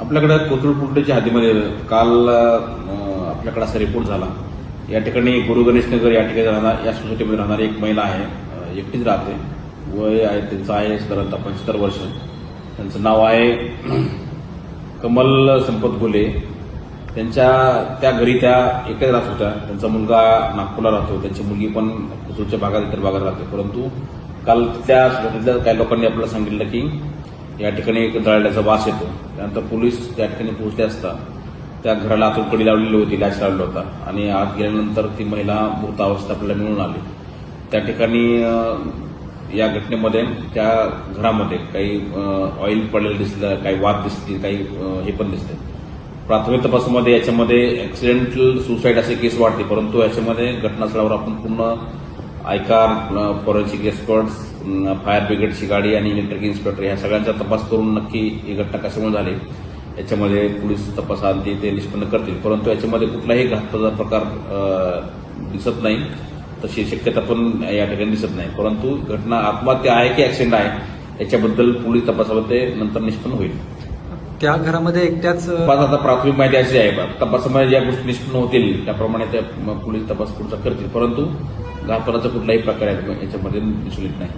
आपल्याकडे कोथरूड पुलटेच्या हद्दीमध्ये काल आपल्याकडे असा रिपोर्ट झाला. या ठिकाणी गुरु गणेश नगर या ठिकाणी राहणार या सोसायटीमध्ये राहणारी एक महिला आहे एकटीच राहते. वय आहे त्यांचं आहे साधारणतः पंच्याहत्तर वर्ष. त्यांचं नाव आहे कमल संपत गोले त्यांच्या त्या घरी त्या एकच राहत होत्या. त्यांचा मुलगा नागपूरला राहतो. त्यांची मुलगी पण कोथरूडच्या भागात इतर भागात राहते. परंतु काल त्या सोसायटीतल्या काही लोकांनी आपल्याला सांगितलं की या ठिकाणी एक दळल्याचा वास येतो. त्यानंतर पोलीस त्या ठिकाणी पोहोचले असता त्या घराला आतून कडी लावलेली होती लॅच लावला होता. आणि आत गेल्यानंतर ती महिला मृतावस्था आपल्याला मिळून आली. त्या ठिकाणी या घटनेमध्ये त्या घरामध्ये काही ऑइल पडलेलं दिसलं काही वाद दिसतील काही हे पण दिसते प्राथमिक तपासामध्ये याच्यामध्ये ऍक्सिडेंटल सुसाईड असे केस वाढते परंतु याच्यामध्ये घटनास्थळावर आपण पूर्ण आयकार फॉरेन्सिक एक्सपर्ट्स फायर ब्रिगेडची गाडी आणि इलेक्ट्रिक इन्स्पेक्टर ह्या सगळ्यांचा तपास करून नक्की ही घटना कशामुळे झाली याच्यामध्ये पोलीस तपासांती ते निष्पन्न करतील. परंतु याच्यामध्ये कुठलाही घातपाचा प्रकार दिसत नाही. तशी शक्यता पण या ठिकाणी दिसत नाही. परंतु घटना आत्महत्या आहे की ऍक्सिडेंट आहे याच्याबद्दल पोलीस तपासामध्ये नंतर निष्पन्न होईल. त्या घरामध्ये एकट्याच तपास आता प्राथमिक माहिती अशी आहे तपासामध्ये ज्या गोष्टी निष्पन्न होतील त्याप्रमाणे त्या पोलीस तपास पुढचा करतील. परंतु घातपाताचा कुठलाही प्रकार याच्यामध्ये दिसून येत नाही.